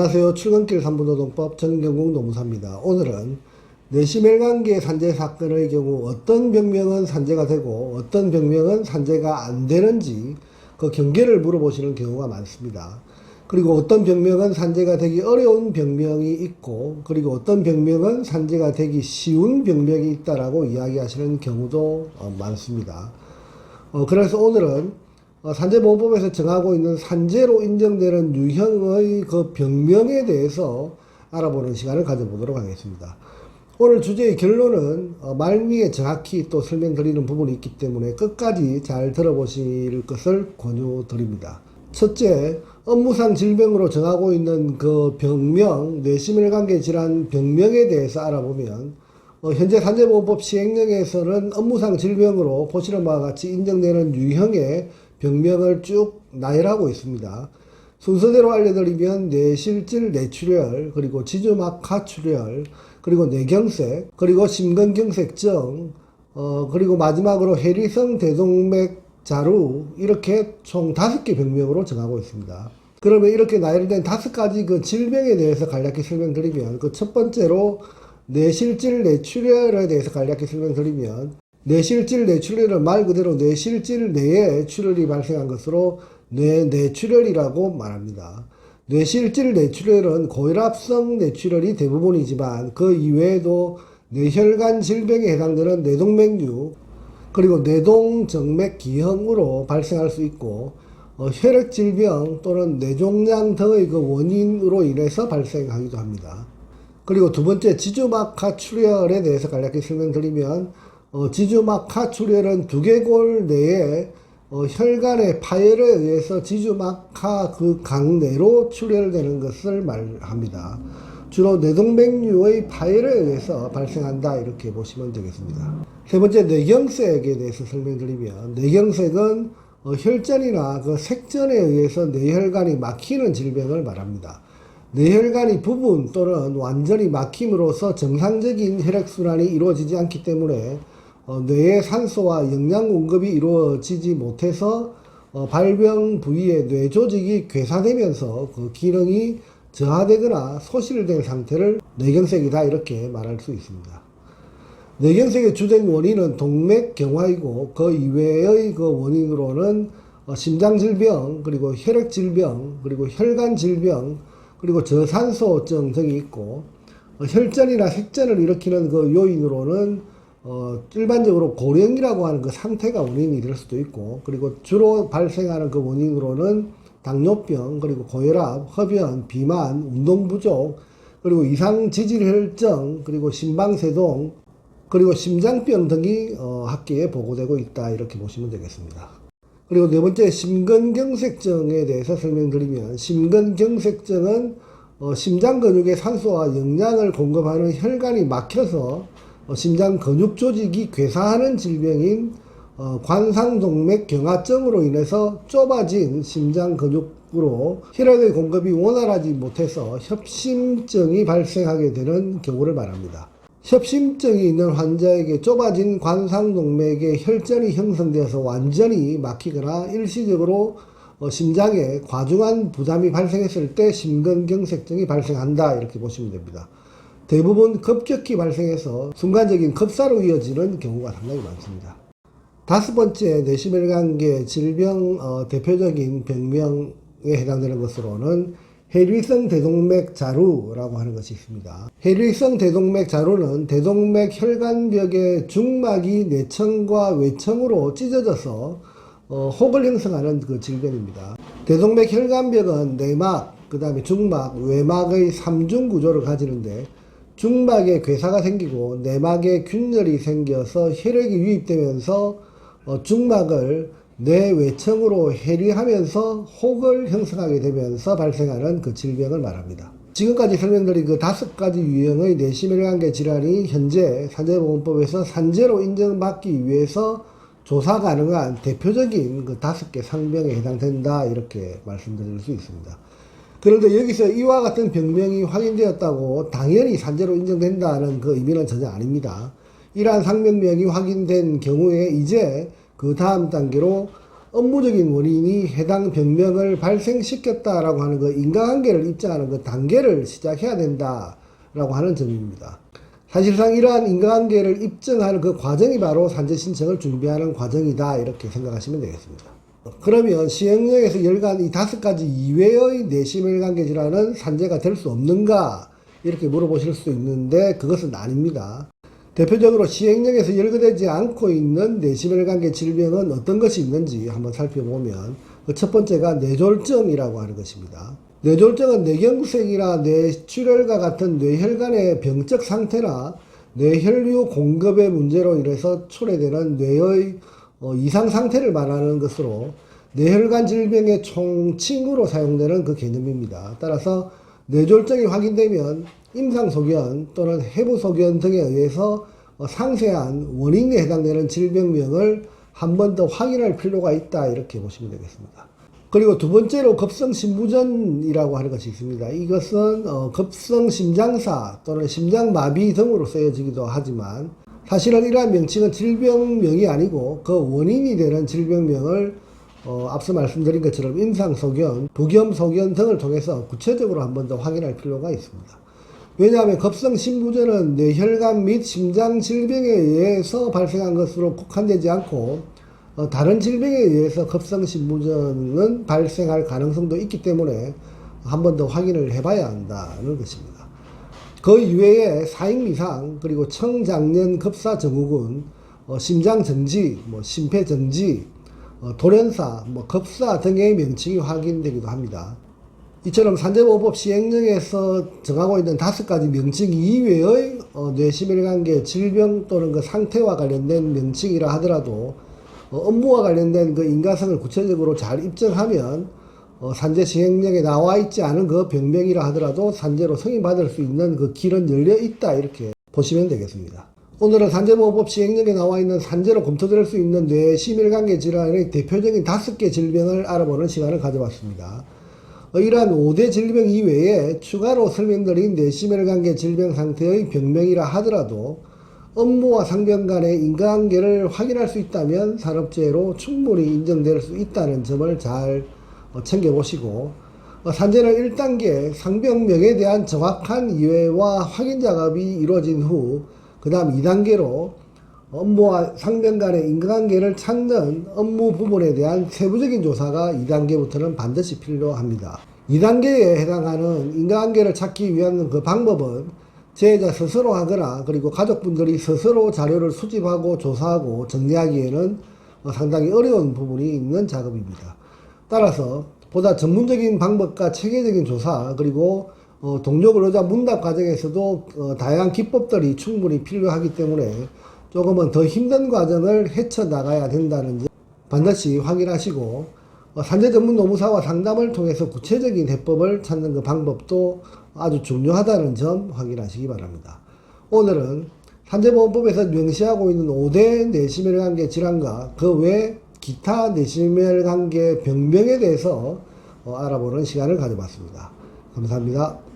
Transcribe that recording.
안녕하세요. 출근길 산부노동법 전경국 노무사입니다. 오늘은 뇌심혈관계 산재 사건의 경우 어떤 병명은 산재가 되고 어떤 병명은 산재가 안 되는지 그 경계를 물어보시는 경우가 많습니다. 그리고 어떤 병명은 산재가 되기 어려운 병명이 있고 그리고 어떤 병명은 산재가 되기 쉬운 병명이 있다라고 이야기하시는 경우도 어, 많습니다. 어, 그래서 오늘은 어, 산재보호법에서 정하고 있는 산재로 인정되는 유형의 그 병명에 대해서 알아보는 시간을 가져보도록 하겠습니다. 오늘 주제의 결론은 어, 말미에 정확히 또 설명드리는 부분이 있기 때문에 끝까지 잘 들어보실 것을 권유드립니다. 첫째, 업무상 질병으로 정하고 있는 그 병명, 뇌심혈관계 질환 병명에 대해서 알아보면 어, 현재 산재보호법 시행령에서는 업무상 질병으로 보시는 바와 같이 인정되는 유형의 병명을 쭉 나열하고 있습니다. 순서대로 알려드리면 뇌실질 뇌출혈, 그리고 지주막 하출혈, 그리고 뇌경색, 그리고 심근경색증, 어, 그리고 마지막으로 해리성 대동맥 자루 이렇게 총 다섯 개 병명으로 정하고 있습니다. 그러면 이렇게 나열된 다섯 가지 그 질병에 대해서 간략히 설명드리면 그 첫 번째로 뇌실질 뇌출혈에 대해서 간략히 설명드리면 뇌실질 뇌출혈은 말 그대로 뇌실질 내에 출혈이 발생한 것으로 뇌 뇌출혈이라고 말합니다. 뇌실질 뇌출혈은 고혈압성 뇌출혈이 대부분이지만 그 이외에도 뇌혈관 질병에 해당되는 뇌동맥류 그리고 뇌동정맥 기형으로 발생할 수 있고 어, 혈액 질병 또는 뇌종양 등의 그 원인으로 인해서 발생하기도 합니다. 그리고 두 번째 지주막하 출혈에 대해서 간략히 설명드리면 어, 지주막하 출혈은 두개골 내에 어, 혈관의 파열에 의해서 지주막하 그 강내로 출혈되는 것을 말합니다. 주로 뇌동맥류의 파열에 의해서 발생한다 이렇게 보시면 되겠습니다. 세 번째 뇌경색에 대해서 설명드리면 뇌경색은 어, 혈전이나 그 색전에 의해서 뇌혈관이 막히는 질병을 말합니다. 뇌혈관이 부분 또는 완전히 막힘으로써 정상적인 혈액순환이 이루어지지 않기 때문에 어, 뇌의 산소와 영양 공급이 이루어지지 못해서 어, 발병 부위의 뇌 조직이 괴사되면서 그 기능이 저하되거나 소실된 상태를 뇌경색이다 이렇게 말할 수 있습니다. 뇌경색의 주된 원인은 동맥 경화이고 그 이외의 그 원인으로는 어, 심장 질병 그리고 혈액 질병 그리고 혈관 질병 그리고 저산소증 등이 있고 어, 혈전이나 색전을 일으키는 그 요인으로는 어, 일반적으로 고령이라고 하는 그 상태가 원인이 될 수도 있고 그리고 주로 발생하는 그 원인으로는 당뇨병 그리고 고혈압, 흡연, 비만, 운동 부족 그리고 이상 지질혈증 그리고 심방세동 그리고 심장병 등이 어, 학계에 보고되고 있다 이렇게 보시면 되겠습니다. 그리고 네 번째 심근경색증에 대해서 설명드리면 심근경색증은 어, 심장 근육에 산소와 영양을 공급하는 혈관이 막혀서 어, 심장 근육 조직이 괴사하는 질병인 어, 관상동맥 경화증으로 인해서 좁아진 심장 근육으로 혈액의 공급이 원활하지 못해서 협심증이 발생하게 되는 경우를 말합니다. 협심증이 있는 환자에게 좁아진 관상동맥에 혈전이 형성되어서 완전히 막히거나 일시적으로 어, 심장에 과중한 부담이 발생했을 때 심근경색증이 발생한다 이렇게 보시면 됩니다. 대부분 급격히 발생해서 순간적인 급사로 이어지는 경우가 상당히 많습니다. 다섯 번째 뇌심혈 관계 질병 어, 대표적인 병명에 해당되는 것으로는 해류성 대동맥 자루라고 하는 것이 있습니다. 해류성 대동맥 자루는 대동맥 혈관벽의 중막이 내청과 외청으로 찢어져서 어, 혹을 형성하는 그 질병입니다. 대동맥 혈관벽은 내막, 그 다음에 중막, 외막의 삼중 구조를 가지는데 중막에 괴사가 생기고 내막에 균열이 생겨서 혈액이 유입되면서 어, 중막을 뇌 외청으로 해리하면서 혹을 형성하게 되면서 발생하는 그 질병을 말합니다. 지금까지 설명드린 그 다섯 가지 유형의 뇌심혈관계 질환이 현재 산재보건법에서 산재로 인정받기 위해서 조사 가능한 대표적인 그 다섯 개 상병에 해당된다 이렇게 말씀드릴 수 있습니다. 그런데 여기서 이와 같은 병명이 확인되었다고 당연히 산재로 인정된다는 그 의미는 전혀 아닙니다. 이러한 상병명이 확인된 경우에 이제 그 다음 단계로 업무적인 원인이 해당 병명을 발생시켰다라고 하는 그 인과관계를 입증하는 그 단계를 시작해야 된다라고 하는 점입니다. 사실상 이러한 인과관계를 입증하는 그 과정이 바로 산재 신청을 준비하는 과정이다 이렇게 생각하시면 되겠습니다. 그러면 시행령에서 열간 이 다섯 가지 이외의 내심혈관계 질환은 산재가 될 수 없는가 이렇게 물어보실 수 있는데 그것은 아닙니다. 대표적으로 시행령에서 열거되지 않고 있는 내심혈관계 질병은 어떤 것이 있는지 한번 살펴보면 그첫 번째가 뇌졸증이라고 하는 것입니다. 뇌졸증은 뇌경색이나 뇌출혈과 같은 뇌혈관의 병적 상태나 뇌혈류 공급의 문제로 인해서 초래되는 뇌의 어, 이상 상태를 말하는 것으로 뇌혈관 질병의 총칭으로 사용되는 그 개념입니다. 따라서 뇌졸증이 확인되면 임상소견 또는 해부소견 등에 의해서 어, 상세한 원인에 해당되는 질병명을 한 번 더 확인할 필요가 있다 이렇게 보시면 되겠습니다. 그리고 두 번째로 급성심부전이라고 하는 것이 있습니다. 이것은 어, 급성심장사 또는 심장마비 등으로 쓰여지기도 하지만 사실은 이러한 명칭은 질병명이 아니고 그 원인이 되는 질병명을 어, 앞서 말씀드린 것처럼 임상소견, 부겸소견 등을 통해서 구체적으로 한 번 더 확인할 필요가 있습니다. 왜냐하면 급성심부전은 뇌혈관 및 심장 질병에 의해서 발생한 것으로 국한되지 않고 어, 다른 질병에 의해서 급성심부전은 발생할 가능성도 있기 때문에 한 번 더 확인을 해봐야 한다는 것입니다. 그 이외에 사익미상 그리고 청장년 급사 증후군, 어, 심장 정지, 뭐 심폐 정지, 어, 돌연사, 뭐 급사 등의 명칭이 확인되기도 합니다. 이처럼 산재보호법 시행령에서 정하고 있는 다섯 가지 명칭 이외의 어, 뇌심혈관계 질병 또는 그 상태와 관련된 명칭이라 하더라도 어, 업무와 관련된 그 인과성을 구체적으로 잘 입증하면 어, 산재 시행령에 나와 있지 않은 그 병명이라 하더라도 산재로 승인받을 수 있는 그 길은 열려 있다 이렇게 보시면 되겠습니다. 오늘은 산재보호법 시행령에 나와 있는 산재로 검토될 수 있는 뇌심혈관계 질환의 대표적인 다섯 개 질병을 알아보는 시간을 가져봤습니다. 어, 이러한 5대 질병 이외에 추가로 설명드린 뇌심혈관계 질병 상태의 병명이라 하더라도 업무와 상병 간의 인과관계를 확인할 수 있다면 산업재해로 충분히 인정될 수 있다는 점을 잘 어, 챙겨보시고 어, 산재는 1단계 상병명에 대한 정확한 이해와 확인 작업이 이루어진 후 그 다음 2단계로 업무와 상병 간의 인과관계를 찾는 업무 부분에 대한 세부적인 조사가 2단계부터는 반드시 필요합니다. 2단계에 해당하는 인과관계를 찾기 위한 그 방법은 제자 스스로 하거나 그리고 가족분들이 스스로 자료를 수집하고 조사하고 정리하기에는 어, 상당히 어려운 부분이 있는 작업입니다. 따라서 보다 전문적인 방법과 체계적인 조사 그리고 어, 동료 근로자 문답 과정에서도 어, 다양한 기법들이 충분히 필요하기 때문에 조금은 더 힘든 과정을 헤쳐나가야 된다는 점 반드시 확인하시고 어, 산재 전문 노무사와 상담을 통해서 구체적인 해법을 찾는 그 방법도 아주 중요하다는 점 확인하시기 바랍니다. 오늘은 산재보험법에서 명시하고 있는 5대 내심혈관계 질환과 그 외 기타 내심혈관계 병명에 대해서 어, 알아보는 시간을 가져봤습니다. 감사합니다.